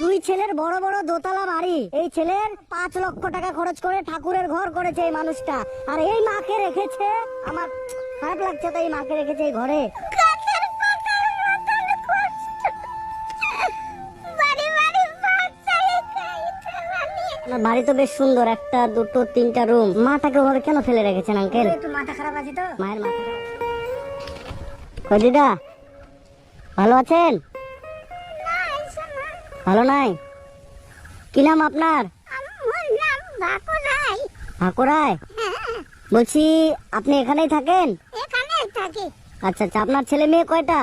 দুই ছেলের বড় বড় দোতলা বাড়ি। এই ছেলের পাঁচ লক্ষ টাকা খরচ করে ঠাকুরের ঘর করেছে এই মানুষটা। আর এই মাকে রেখেছে আমার খারাপ লাগছে তো এই মাকে রেখেছে এই ঘরে। বাড়ি তো বেশ সুন্দর একটা দুটো তিনটা রুম। মাটাকে ওভাবে কেন ফেলে রেখেছেন আঙ্কেল? একটু মাথা খারাপ আছে তো। মায়ের মাথা দিদা ভালো আছেন? ভালো নাই? কি নাম আপনার? ভাকুরায় বলছি আপনি এখানেই থাকেন? থাকি। আচ্ছা আচ্ছা আপনার ছেলে মেয়ে কয়টা?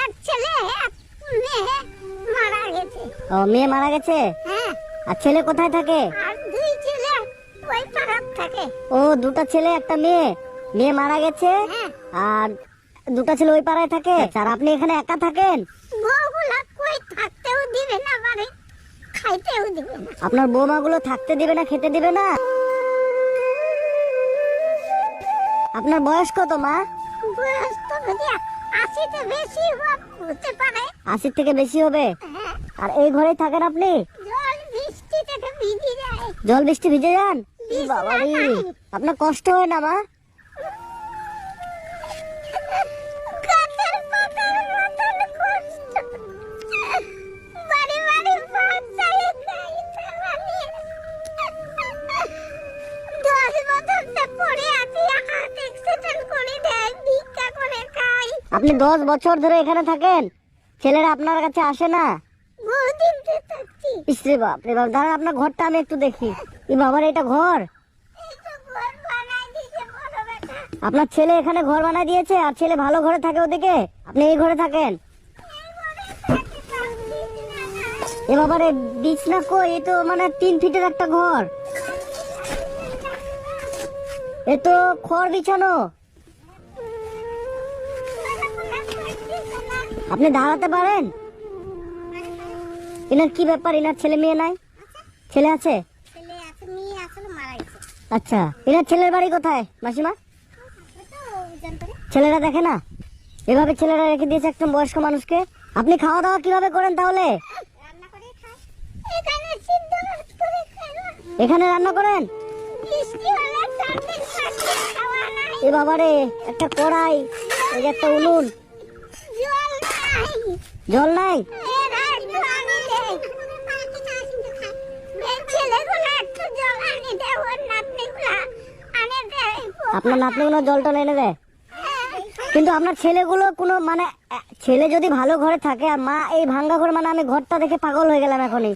এক ছেলে এক মেয়ে মারা গেছে। ও মেয়ে মারা গেছে? হ্যাঁ। আর ছেলে কোথায় থাকে? আর দুই ছেলে ওই পাড়ার থাকে। ও দুটো ছেলে একটা মেয়ে। মেয়ে মারা গেছে? হ্যাঁ। আর দুটো ছেলে ওই পাড়ায় থাকে? আচ্ছা, আর আপনি এখানে একা থাকেন? বউগুলা থাকতেও দিবে না বাড়ি খাইতেও দিবে না। আপনার বৌমাগুলো থাকতে দিবে না খেতে দিবে না? আপনার বয়স কত মা? বয়স তো আশিতে বেশি হতে পারে। আশির থেকে বেশি হবে? হ্যাঁ। আর এই ঘরেই থাকেন আপনি? জল বৃষ্টি থেকে ভিজে যায়। জল বৃষ্টি ভিজে যান? বাবা আপনার কষ্ট হয় না মা? আপনি দশ বছর ধরে এখানে থাকেন ছেলেরা আপনার কাছে আসে না। ইসরে বাপ রে বাপ দাঁড়ান আপনার ঘরটা আমি একটু দেখি। ই বাবার এটা ঘর? এই আপনার ছেলে এখানে ঘর বানায় দিয়েছে আর ছেলে ভালো ঘরে থাকে ওদিকে? আপনি এই ঘরে থাকেন? এ বাবারে বিছনা কই? এ তো মানে তিন ফিটের একটা ঘর। এ তো খড় বিছানো। আপনি দাঁড়াতে পারেন? এনার কি ব্যাপার? এনার ছেলে মেয়ে নাই? ছেলে আছে? আচ্ছা এনার ছেলের বাড়ি কোথায় মাসিমা? ছেলেরা দেখে না? এভাবে ছেলেরা রেখে দিয়েছে একটা বয়স্ক মানুষকে? আপনি খাওয়া দাওয়া কীভাবে করেন তাহলে? এখানে রান্না করেন? এ বাবারে একটা কড়াই একটা উনুন। জল নাই আপনার নাতনিগুলো জল টল এনে কিন্তু আপনার ছেলেগুলো কোনো মানে ছেলে যদি ভালো ঘরে থাকে, আর মা এই ভাঙ্গা ঘর মানে আমি ঘরটা দেখে পাগল হয়ে গেলাম এখনই।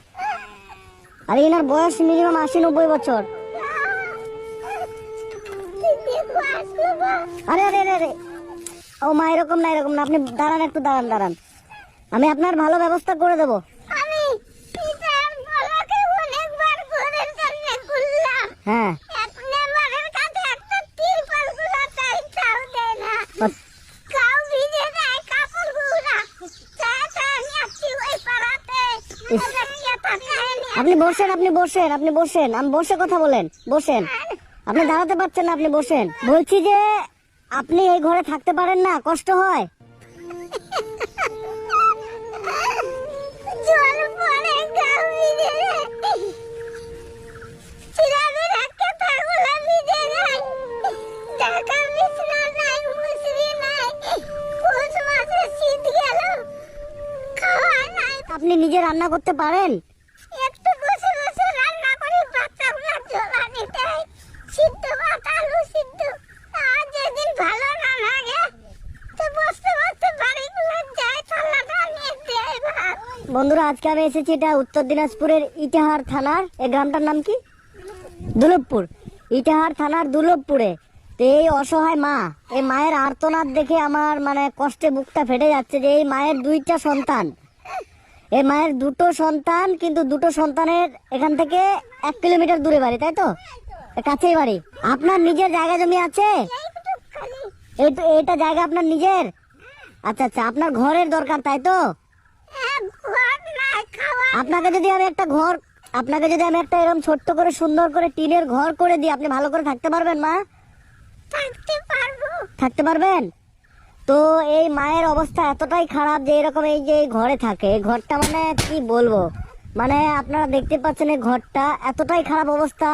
আর এনার বয়স মিনিমাম আশি নব্বই বছর। আরে আরে আরে। ও মা এরকম না এরকম না। আপনি দাঁড়ান একটু দাঁড়ান দাঁড়ান। আমি আপনার ভালো ব্যবস্থা করে দেবো। হ্যাঁ। আপনি বসেন আপনি বসেন আপনি বসেন। আমি বসে কথা বলেন বসেন। আপনি দাঁড়াতে পারছেন না আপনি বসেন। বলছি যে আপনি এই ঘরে থাকতে পারেন না কষ্ট হয়। আপনি নিজে রান্না করতে যায় চিরাদের একটা থাকগুলো ভিজে যায় ঢাকা বিছনা নাই মুসরি নাই পৌষ মাসে শীত গেল খাওয়া নাই আপনি নিজে রান্না করতে পারেন একটু বসে বসে রান্না করি বাচ্চাগুলো জল আনি দেয় সিদ্ধ ভাত আলু সিদ্ধ আর যেদিন ভালো না লাগে তো বসতে বসতে বাড়িগুলো যায় থালাটা নিয়ে দেয় ভাত বন্ধুরা আজকে আমি এসেছি এটা উত্তর দিনাজপুরের ইটাহার থানার। এই গ্রামটার নাম কি? দুলভপুর ইটাহার থানার দুলভপুরে তো এই অসহায় মা, এই মায়ের আর্তনাদ দেখে আমার মানে কষ্টে বুকটা ফেটে যাচ্ছে যে এই মায়ের দুইটা সন্তান। এই মায়ের দুটো সন্তান, কিন্তু দুটো সন্তানের এখান থেকে এক কিলোমিটার দূরে বাড়ি, তাই তো? কাছেই বাড়ি। আপনার নিজের জায়গা জমি আছে? এটা জায়গা আপনার নিজের? আচ্ছা আচ্ছা আপনার ঘরের দরকার, তাই তো? আপনাকে যদি আমি একটা ঘর আপনাকে যদি আমি একটা এরকম ছোট্ট করে সুন্দর করে টিনের ঘর করে দিই আপনি ভালো করে থাকতে পারবেন মা? থাকতে পারব। থাকতে পারবেন? তো এই মায়ের অবস্থা এতটাই খারাপ যে এরকম এই যে ঘরে থাকে ঘরটা মানে কি বলব? মানে আপনারা দেখতে পাচ্ছেন এই ঘরটা এতটাই খারাপ অবস্থা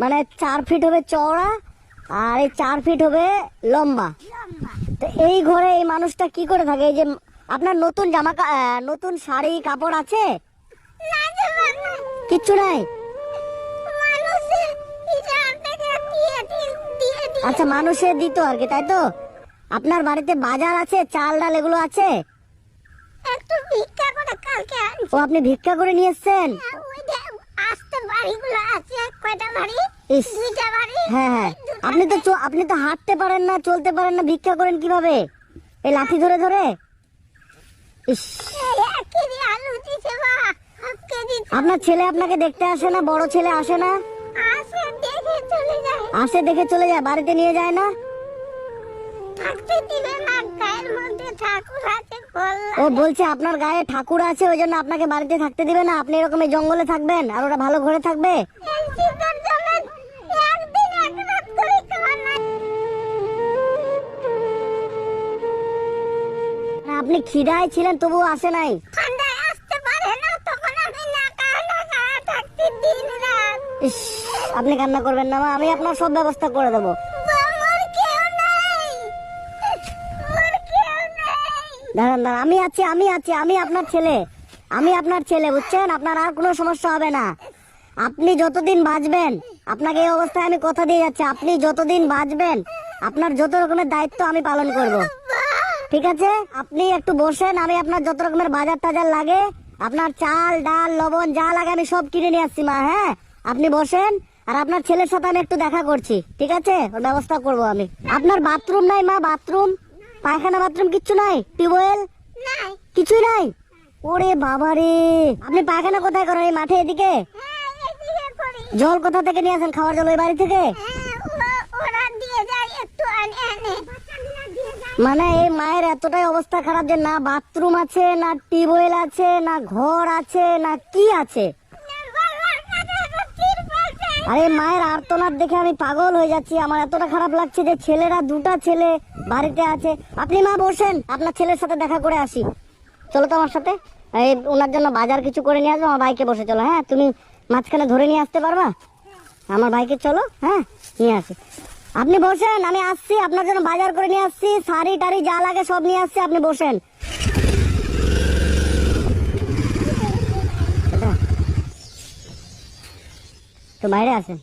মানে চার ফিট হবে চওড়া আর এই চার ফিট হবে লম্বা। তো এই ঘরে এই মানুষটা কি করে থাকে? এই যে আপনার নতুন জামা নতুন শাড়ি, কাপড় আছে? কিচ্ছু নাই? আচ্ছা মানুষের দিত আর কি, তাই তো? আপনার বাড়িতে বাজার আছে, চাল ডাল এগুলো আছে? ও, আপনি ভিক্ষা করে নিয়ে এসছেন? হ্যাঁ হ্যাঁ। আপনি তো আপনি তো হাঁটতে পারেন না, চলতে পারেন না, ভিক্ষা করেন কীভাবে? এই লাঠি ধরে ধরে? আপনার ছেলে আপনাকে দেখতে আসে না? বড় ছেলে আসে না? আসে, দেখে চলে যায়, বাড়িতে নিয়ে যায় না? ও বলছে আপনার গায়ে ঠাকুর আছে, ওই জন্য আপনাকে বাড়িতে থাকতে দিবে না। আপনি এরকম জঙ্গলে থাকবেন, আর ওরা ভালো ঘরে থাকবে? আপনি খিদায় ছিলেন তবুও আসে নাই। ঠান্ডায় আসতে পারে না তখন আমি না খাওয়া থাকতে দিন রাত। ইস আপনি কান্না করবেন না মা আমি আপনার সব ব্যবস্থা করে দেবো। আমার কেউ নাই। আমার কেউ নাই। দাঁড়ান দাঁড়ান আমি আছি আমি আছি আমি আপনার ছেলে। আমি আপনার ছেলে বুঝছেন? আপনার আর কোনো সমস্যা হবে না। আপনি যতদিন বাঁচবেন আপনাকে এই অবস্থায় আমি কথা দিয়ে যাচ্ছি আপনি যতদিন বাঁচবেন আপনার যত রকমের দায়িত্ব আমি পালন করব। ঠিক আছে? আপনি একটু বসেন আমি আপনার যত রকমের বাজার টাজার লাগে আপনার চাল ডাল লবণ যা লাগে আমি সব কিনে নিয়ে আসছি মা হ্যাঁ? আপনি বসেন আর আপনার ছেলের সাথে আমি একটু দেখা করছি ঠিক আছে? ওর ব্যবস্থা করব আমি। আপনার বাথরুম নাই মা বাথরুম? পায়খানা বাথরুম কিচ্ছু নাই? টিউবওয়েল? নাই। কিছুই নাই? ওরে বাবা রে! আপনি পায়খানা কোথায় করেন এই মাঠে এদিকে? হ্যাঁ জল কোথা থেকে নিয়ে আসেন খাওয়ার জল ওই বাড়ি থেকে? হ্যাঁ ওরা দিয়ে যায় একটু আনে আনে। দিয়ে যায় মানে এই মায়ের এতটাই অবস্থা খারাপ যে না বাথরুম আছে, না টিউবওয়েল আছে, না ঘর আছে, না কি আছে। আরে মায়ের আর্তনাদ দেখে আমি পাগল হয়ে যাচ্ছি। আমার এতটা খারাপ লাগছে যে ছেলেরা দুটা ছেলে বাড়িতে আছে। আপনি মা বসেন, আপনার ছেলের সাথে দেখা করে আসি। চলো তো আমার সাথে। এই ওনার জন্য বাজার কিছু করে নিয়ে আসব, আমার বাইকে বসে। চলো হ্যাঁ তুমি মাঝখানে ধরে নিয়ে আসতে পারবা? আমার বাইকে চলো হ্যাঁ নিয়ে আসি। আপনি বসেন আমি আসছি আপনার জন্য বাজার করে নিয়ে আসছি শাড়ি টাড়ি যা লাগে সব নিয়ে আসছি আপনি বসেন? তো বাইরে আসেন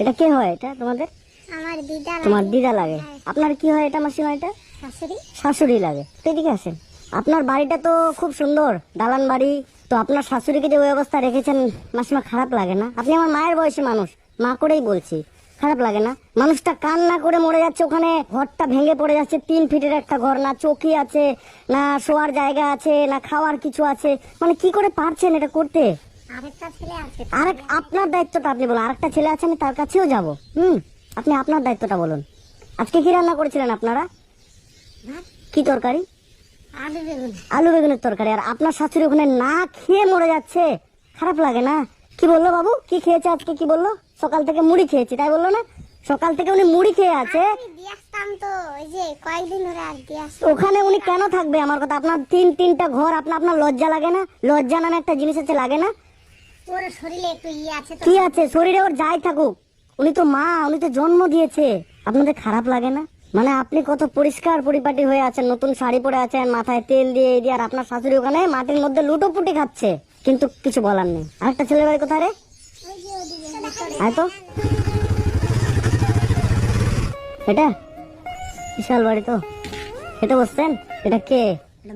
এটা কে হয় এটা তোমাদের? আমার দিদা তোমার দিদা লাগে। আপনার কি হয় এটা মাসিমা এটা? শাশুড়ি। শাশুড়ি লাগে। তো এদিকে আসেন। আপনার বাড়িটা তো খুব সুন্দর দালান বাড়ি। তো আপনার শাশুড়িকে যে ওই অবস্থা রেখেছেন মাসিমা খারাপ লাগে না। আপনি আমার মায়ের বয়সী মানুষ মা করেই বলছি। খারাপ লাগে না। মানুষটা কান্না করে মরে যাচ্ছে ওখানে ঘরটা ভেঙে পড়ে যাচ্ছে তিন ফিটের একটা ঘর না চৌকি আছে না শোয়ার জায়গা আছে না খাওয়ার কিছু আছে। মানে কি করে পারছেন এটা করতে? আরেকটা ছেলে আছে আর আপনার দায়িত্বটা আপনি বলুন আরেকটা ছেলে আছে আমি তার কাছেও যাব। হুম আপনি আপনার দায়িত্বটা বলুন। আজকে কি রান্না করেছিলেন আপনারা? কি তরকারি? আলু বেগুনের তরকারি। আর আপনার শাশুড়ি ওখানে না খেয়ে মরে যাচ্ছে? খারাপ লাগে না? কি বলল বাবু? কি খেয়েছে আজকে? কি বলল? সকাল থেকে মুড়ি খেয়েছি তাই বলল না? সকাল থেকে উনি মুড়ি খেয়ে আছে। ওখানে উনি কেন থাকবে? আমার কথা আপনার তিন তিনটা ঘর আপনার আপনার লজ্জা লাগে না? লজ্জা নামে একটা জিনিস আছে লাগে না? ওর শরীরে একটু ইয়ে আছে কি আছে? শরীরে ওর যাই থাকুক। উনি তো মা উনি তো জন্ম দিয়েছে। আপনাদের খারাপ লাগে না? মানে আপনি কত পরিষ্কার পরিপাটি হয়ে আছেন নতুন শাড়ি পরে আছেন মাথায় তেল দিয়ে দিয়ে আর আপনার শাশুড়ি ওখানে মাটির মধ্যে লুটোপুটি খাচ্ছে। কিন্তু কিছু বলার নেই। আরেকটা ছেলে বাড়ি কোথায় রে। আয় তো। এটা? বিশাল বাড়ি তো। এটা বসছেন? এটা কে?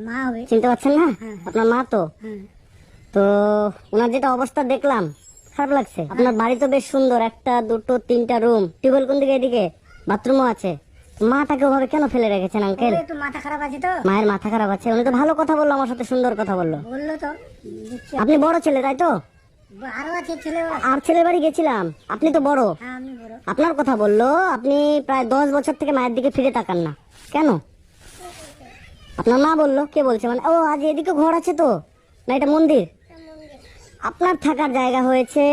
মা হবে। চিনতে পারছেন না? আপনার মা তো? হ্যাঁ। তো ওনার যেটা অবস্থা দেখলাম খারাপ লাগছে? আপনার বাড়ি তো বেশ সুন্দর একটা দুটো তিনটা রুম টিউবওয়েল কোন দিকে? এদিকে? বাথরুমও আছে। মাটাকে ওভাবে কেন ফেলে রেখেছেন আঙ্কেল একটু মাথা খারাপ আছে তো? মায়ের মাথা খারাপ আছে। উনি তো ভালো কথা বলল আমার সাথে সুন্দর কথা বলল। বলল তো। আপনি বড় ছেলে তাই তো? আরও আছে ছেলে আর ছেলের বাড়ি গেছিলাম। আপনি তো বড়। হ্যাঁ বড়। আপনার কথা বলল আপনি প্রায় দশ বছর থেকে মায়ের দিকে ফিরে তাকান না। কেন? আপনার মা বলল কে বলছে? মানে ও আজ এদিকে ঘর আছে তো? না এটা মন্দির। আপনার থাকার জায়গা হয়েছে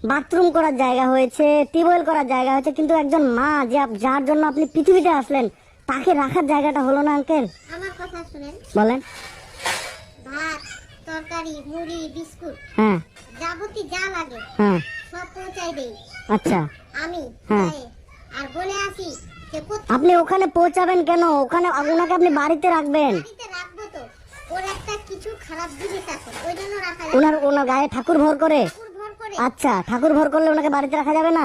বাথরুম করার জায়গা হয়েছে টিউবওয়েল করার জায়গা হয়েছে কিন্তু একজন মা যে যার জন্য আপনি পৃথিবীতে আসলেন তাকে রাখার জায়গাটা হলো না আঙ্কেল? আমার কথা শুনেন। বলেন। ভাত তরকারি মুড়ি বিস্কুট হ্যাঁ। যাবতীয় যা লাগে হ্যাঁ। সব পৌঁছাই দেই। আচ্ছা। আমি হ্যাঁ। আর বলে আসি যে আপনি ওখানে পৌঁছাবেন কেন? ওখানে ওনাকে আপনি বাড়িতে রাখবেন। বাড়িতে রাখব তো। ওর একটা কিছু খারাপ জিনিস আছে ওই জন্য রাখা ওনার ওনার গায়ে ঠাকুর ভর করে। ঠাকুর ভর করে আচ্ছা ঠাকুর ভর করলে ওনাকে বাড়িতে রাখা যাবে না?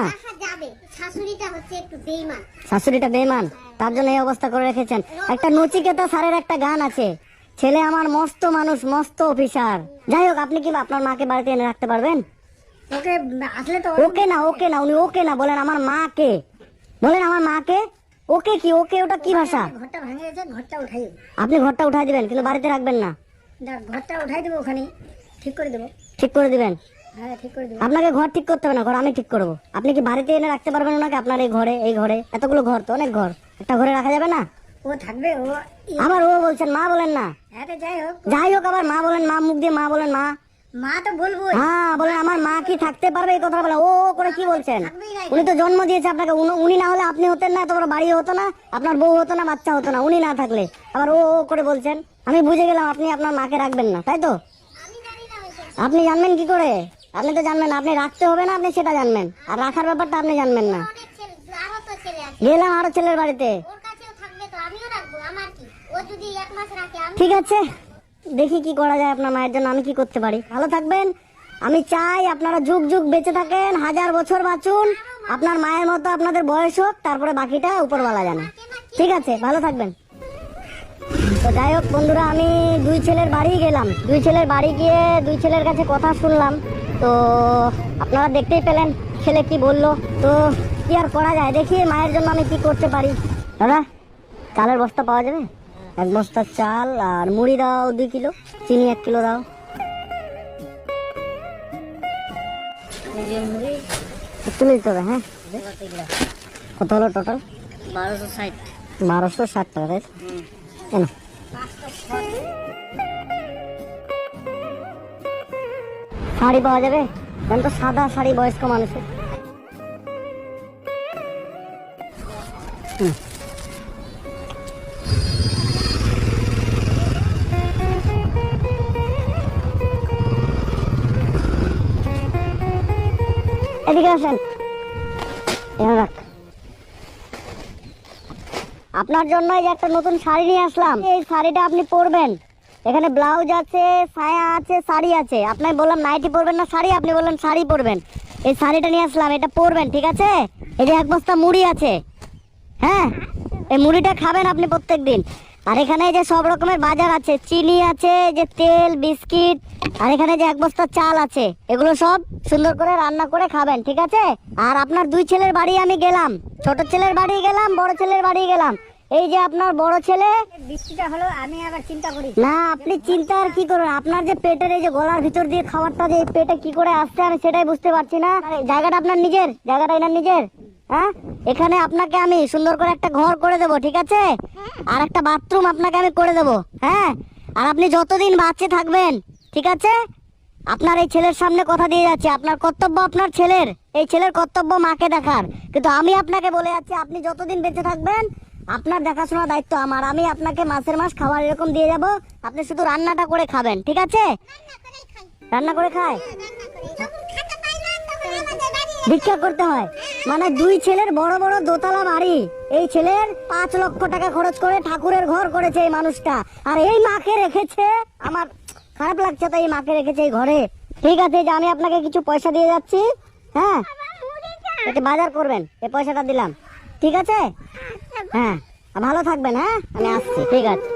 শাশুড়িটা হচ্ছে একটু বেইমান। শাশুড়িটা বেমান তার জন্য এই অবস্থা করে রেখেছেন। একটা নচিকেতা স্যারের একটা গান আছে। ছেলে আমার মস্ত মানুষ মস্ত অফিসার। যাই হোক আপনি কি আপনার মাকে বাড়িতে এনে রাখতে পারবেন? ওকে আসলে তো ওকে না ওকে না উনি ওকে না বলেন আমার মাকে। বলেন আমার মাকে? ওকে কি ওকে ওটা কি ভাষা? ঘরটা ভেঙে গেছে ঘরটা উঠাই আপনি ঘরটা উঠাই দিবেন কিন্তু বাড়িতে রাখবেন না। ঘরটা উঠাই দেবো ওখানে। ঠিক করে দেবো। ঠিক করে দিবেন। হ্যাঁ আপনাকে ঘর ঠিক করতে হবে না ঘর আমি ঠিক করব। আপনি কি বাড়িতে এনে রাখতে পারবেন ওনাকে? আপনার এই ঘরে এই ঘরে এতগুলো ঘর তো অনেক ঘর। একটা ঘরে রাখা যাবে না? ও থাকবে ও আবার ও বলছেন মা বলেন না। হ্যাঁ যাই হোক। যাই হোক আবার মা বলেন মা মুখ দিয়ে মা বলেন মা। মা তো বলব হ্যাঁ বলেন আমার মা কি থাকতে পারবে এই কথা বলে ও করে কি বলছেন? উনি তো জন্ম দিয়েছে আপনাকে। উনি- না হলে আপনি হতেন না এত বড় হতো না আপনার বউ হতো না বাচ্চা হতো না উনি না থাকলে। আবার ও ও করে বলছেন আমি বুঝে গেলাম আপনি আপনার মাকে রাখবেন না তাই তো? আপনি জানবেন কি করে? আপনি তো জানবেন আপনি রাখতে হবে না আপনি সেটা জানবেন। আর রাখার ব্যাপারটা আপনি জানবেন না। গেলাম আরও ছেলের বাড়িতে। ঠিক আছে দেখি কি করা যায় আপনার মায়ের জন্য আমি কি করতে পারি। ভালো থাকবেন আমি চাই আপনারা যুগ যুগ বেঁচে থাকেন হাজার বছর বাঁচুন আপনার মায়ের মতো আপনাদের বয়স হোক তারপরে বাকিটা উপরওয়ালা জানে। ঠিক আছে ভালো থাকবেন। তো যাই হোক বন্ধুরা আমি দুই ছেলের বাড়ি গেলাম। দুই ছেলের বাড়ি গিয়ে দুই ছেলের কাছে কথা শুনলাম। তো আপনারা দেখতেই পেলেন ছেলে কি বলল? তো কি আর করা যায়? দেখি মায়ের জন্য আমি কি করতে পারি। দাদা চালের বস্তা পাওয়া যাবে? এক বস্তা চাল আর মুড়ি দাও দুই কিলো চিনি এক কিলো দাও। তুলে দিতে হবে হ্যাঁ? কত হলো টোটাল বারোশো ষাট। বারোশো ষাট টাকা তাই? কেন? শাড়ি পাওয়া যাবে? কেন তো সাদা শাড়ি বয়স্ক মানুষের। এদিকে আসেন। রাখ। আপনার জন্য একটা নতুন শাড়ি নিয়ে আসলাম এই শাড়িটা আপনি পরবেন। এখানে ব্লাউজ আছে, সায়া আছে, শাড়ি আছে। আপনাকে বললাম নাইটি পরবেন না শাড়ি, আপনি বললেন শাড়ি পরবেন। এই শাড়িটা নিয়ে আসলাম, এটা পরবেন, ঠিক আছে? এই যে এক বস্তা মুড়ি আছে। হ্যাঁ? এই মুড়িটা খাবেন আপনি প্রত্যেক দিন আর এখানে যে সব রকমের বাজার আছে, চিনি আছে যে তেল, বিস্কিট, আর এখানে যে এক বস্তা চাল আছে, এগুলো সব সুন্দর করে রান্না করে খাবেন, ঠিক আছে? আর আপনার দুই ছেলের বাড়ি আমি গেলাম, ছোট ছেলের বাড়ি গেলাম, বড় ছেলের বাড়ি গেলাম। এই যে আপনার বড় ছেলে। বৃষ্টিটা হলো আমি আবার চিন্তা করি। না আপনি চিন্তা আর কি করবেন আপনার যে পেটের এই যে গলার ভিতর দিয়ে খাবারটা যে পেটে কি করে আসছে আমি সেটাই বুঝতে পারছি না। জায়গাটা আপনার নিজের জায়গাটা এনার নিজের হ্যাঁ? এখানে আপনাকে আমি সুন্দর করে একটা ঘর করে দেবো ঠিক আছে? আর একটা বাথরুম আপনাকে আমি করে দেবো হ্যাঁ? আর আপনি যতদিন বাচ্চা থাকবেন ঠিক আছে? আপনার এই ছেলের সামনে কথা দিয়ে যাচ্ছে। আপনার কর্তব্য আপনার ছেলের। এই ছেলের কর্তব্য মাকে দেখার। কিন্তু আমি আপনাকে বলে যাচ্ছি আপনি যতদিন বেঁচে থাকবেন আপনার দেখাশোনার দায়িত্ব আমার। আমি আপনাকে মাসের মাস খাবার এরকম দিয়ে যাব, আপনি শুধু রান্নাটা করে খাবেন, ঠিক আছে? রান্না করে খায়? ভিক্ষা করতে হয়। মানে দুই ছেলের বড় বড় দোতলা বাড়ি। এই ছেলের পাঁচ লক্ষ টাকা খরচ করে ঠাকুরের ঘর করেছে এই মানুষটা। আর এই মাকে রেখেছে আমার খারাপ লাগছে তো এই মাকে রেখেছে এই ঘরে। ঠিক আছে, যে আমি আপনাকে কিছু পয়সা দিয়ে যাচ্ছি হ্যাঁ? বাজার করবেন এই পয়সাটা দিলাম। ঠিক আছে? হ্যাঁ ভালো থাকবেন হ্যাঁ? আমি আসছি ঠিক আছে।